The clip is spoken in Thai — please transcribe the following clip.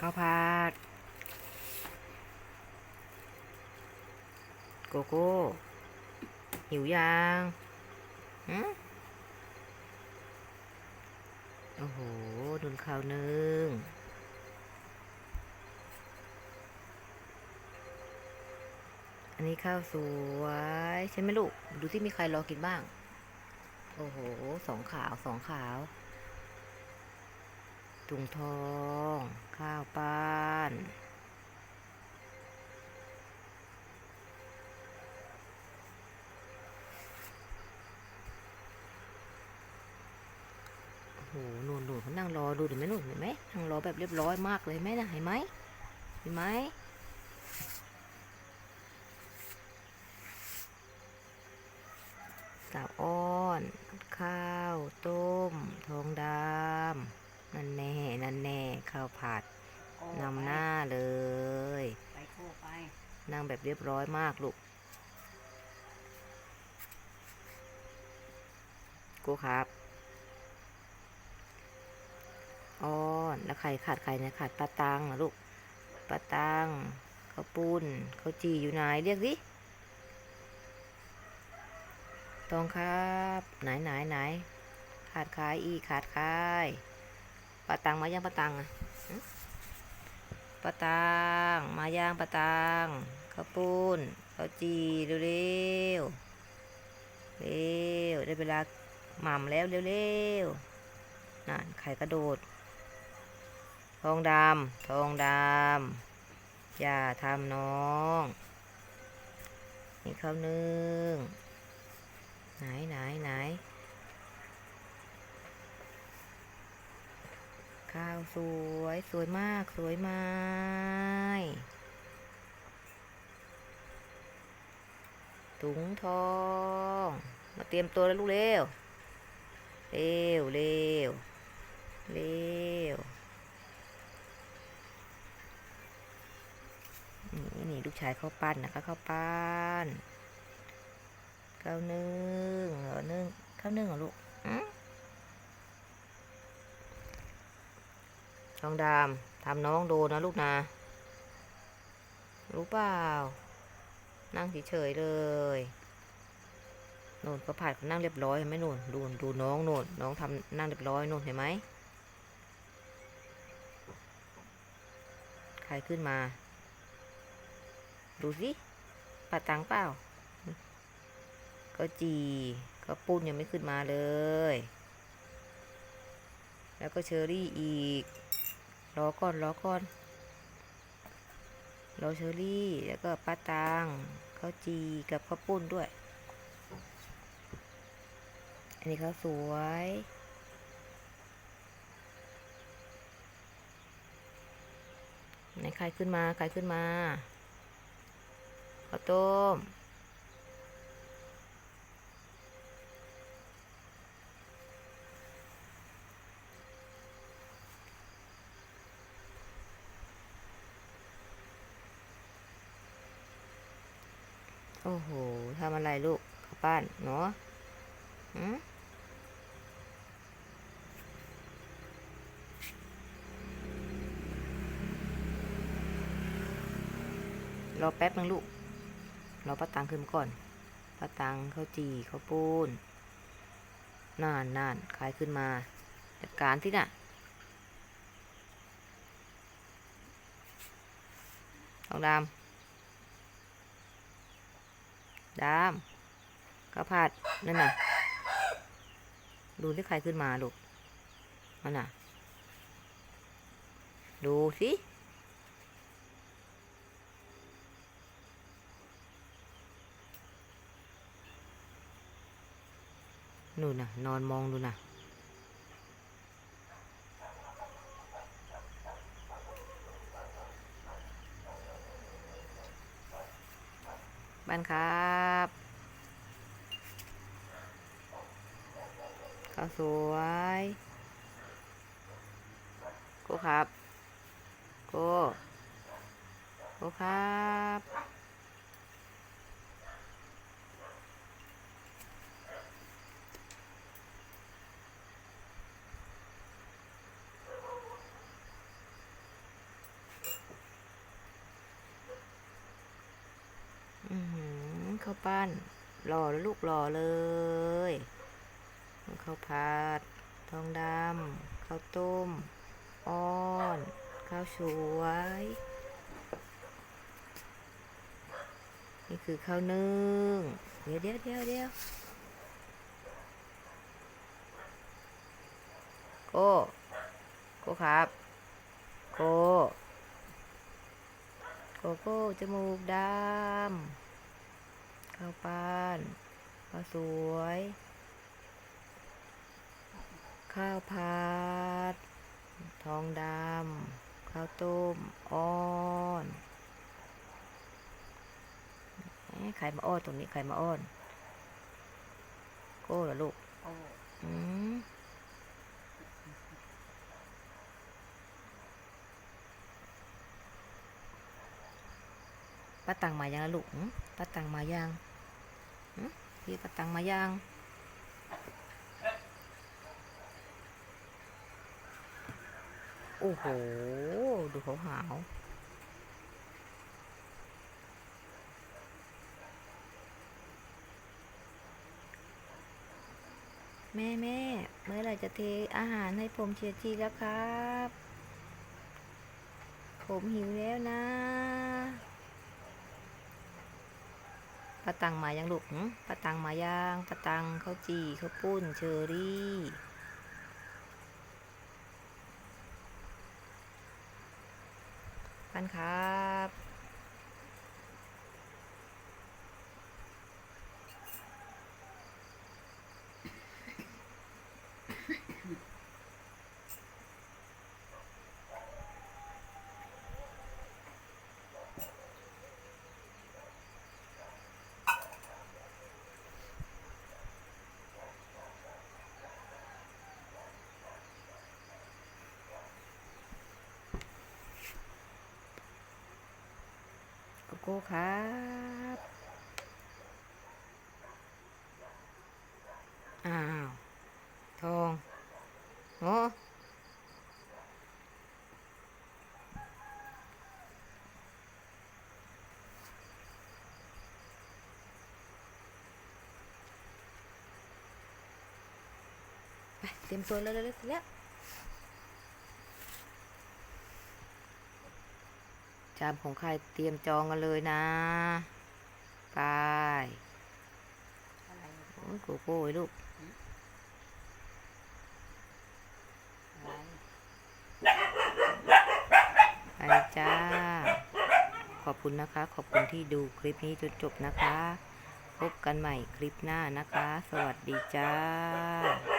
ข้าวผัดโกโก้ หิวยังฮะโอ้โหดุนข้าวนึ่งอันนี้ข้าวสวยใช่ไหมลูก ดูที่มีใครรอกินบ้าง โอ้โห สองขาว สองขาว ตุงทอง ข้าวป้านโอ้โหนูหนูเขานั่งรอดูเห็นไหมหนูเห็นไหมนั่งรอแบบเรียบร้อยมากเลยไหมนะเห็นไหมเห็นไหมสาวอ้อน ข้าว ต้ม ทองดำ นั่นแน่ นั่นแน่ข้าวผัดโอ้นำหน้าเลย ไปโคไปนั่งแบบเรียบร้อยมากลูกกูครับอ้อนแล้วใครขาดใครเนี่ยขาดป้าตังนะลูกป้าตังข้าวปุ้นข้าวจีอยู่ไหนเรียกสิตองครับ ไหนไหนไหนขาดขายอีกขาดขาย ป้าตังมายังป้าตังอะป้าตังมายังป้าตังข้าวปุ้นข้าวจีเร็วเร็วเร็วได้เวลาหม่ำแล้วเร็วเร็วนั่นไข่กระโดด ทองดำทองดำอย่าทำน้องนี่ข้าวนึ่งไหนไหนไหน ข้าวสวยสวยมากสวยไหมถุงทอง มาเตรียมตัวแล้วลูกเร็ว เร็วเร็วเร็วนี่นี่ลูกชายเข้าปั้นนะคะข้าปั้นข้าวนึ่งเหรอนึ่งข้าวนึ่งเหรอลูก อืมทองดำทำน้องโดนนะลูกนะรู้เปล่า นั่งเฉยๆเลยโน่นก็ผัดนั่งเรียบร้อยเห็นไหมโน่นดูดูน้องโน่นน้องทำนั่งเรียบร้อยโน่นเห็นไหมใครขึ้นมา ดูสิปาตังเปล่า ก็จีก็ปุ้นยังไม่ขึ้นมาเลย แล้วก็เชอรี่อีก รอก่อนรอก่อนรอเชอรี่ แล้วก็ป้าตังข้าวจีกับข้าวปุ้นด้วย อันนี้ข้าวสวย ไหนใครขึ้นมาใครขึ้นมาข้าวต้ม โอ้โหทำอะไรลูกข้าวปั้นเนาะหืมรอแป๊บนึงลูก รอป้าตังขึ้นมาก่อนป้าตังข้าวจีข้าวปูนนานนานขายขึ้นมาจัดการที่น่ะ ทองดำ ดำข้าวผัดนั่นน่ะ ดูที่ใครขึ้นมาลูกนั่นน่ะ ดูสินู่นน่ะ นอนมองดูน่ะ บ้านครับข้าวสวยโกูครับโกูโกูครับ ข้าวปั้นรอแล้วลูกรอเลยข้าวผัดทองดำข้าวต้ม อ้อน ข้าวสวย นี่คือข้าวนึ่ง เดี๋ยวเดี๋ยวเดี๋ยวเดี๋ยวโก้โก้ครับ โก้โกโก้จมูกดำ ข้าวปั้นข้าวสวย ข้าวผัด ทองดำ ข้าวต้ม อ้อนเอ๊ะใครมาอ้อนตรงนี้ใครมาอ้อนโก้เหรอลูกโอ้อืมป้าตังมายังล่ะลูกหืมป้าตังมายัง พี่ป้าตังมายังโอ้โห ดูเขาหาวแม่แม่ เมื่อไรจะเทอาหารให้ผมเชียร์ทีแล้วครับ ผมหิวแล้วนะ ป้าตังมายังลูกป้าตังมายังป้าตังข้าวจี่ข้าวปุ้นเชอรี่ปันครับ กโก้ครับอ้าวทองโอ้เตรียมตัวเลยเลยๆแล้ว จามของใครเตรียมจองกันเลยนะไปอะไรโอ้ยโกโก้ลูกไปจ้า ขอบคุณนะคะ ขอบคุณที่ดูคลิปนี้จนจบนะคะ พบกันใหม่คลิปหน้านะคะ สวัสดีจ้า